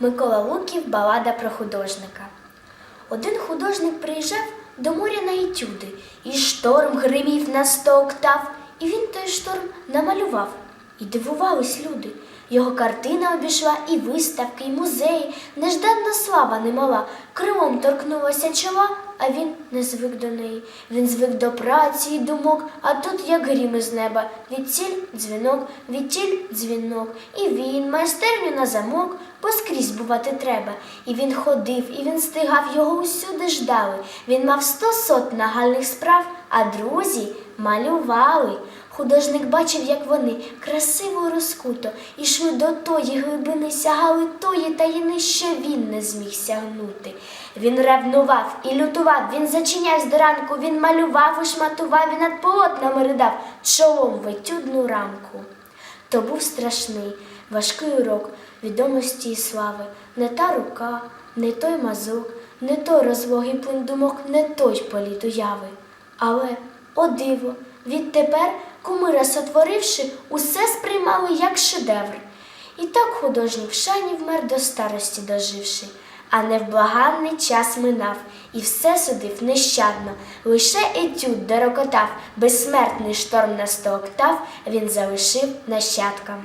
Микола Луків балада про художника. Один художник приїжджав до моря на етюди, і шторм гримів на сто октав, і він той шторм намалював. І дивувались люди. Його картина обійшла і виставки, і музеї. Нежданна слава немала, крилом торкнулася чола, а він не звик до неї. Він звик до праці і думок, а тут як грім із неба. Відтіль дзвінок, відтіль дзвінок. І він майстерню на замок, бо скрізь бувати треба. І він ходив, і він стигав, його усюди ждали. Він мав сто сот нагальних справ, а друзі малювали. Художник бачив, як вони красиво розкуто ішли до тої глибини, сягали тої таїни, що він не зміг сягнути. Він ревнував і лютував, він зачинявся до ранку, він малював і шматував, і над полотнами ридав чолом в етюдну рамку. То був страшний, важкий урок відомості і слави, не та рука, не той мазок, не той розлогий плин думок, не той політ уяви. Але, о диво, відтепер, кумира сотворивши, усе сприймали як шедевр. І так художник в шані вмер до старості доживши, а невблаганний час минав, і все судив нещадно, лише етюд дорокотав, безсмертний шторм на сто октав він залишив нащадкам.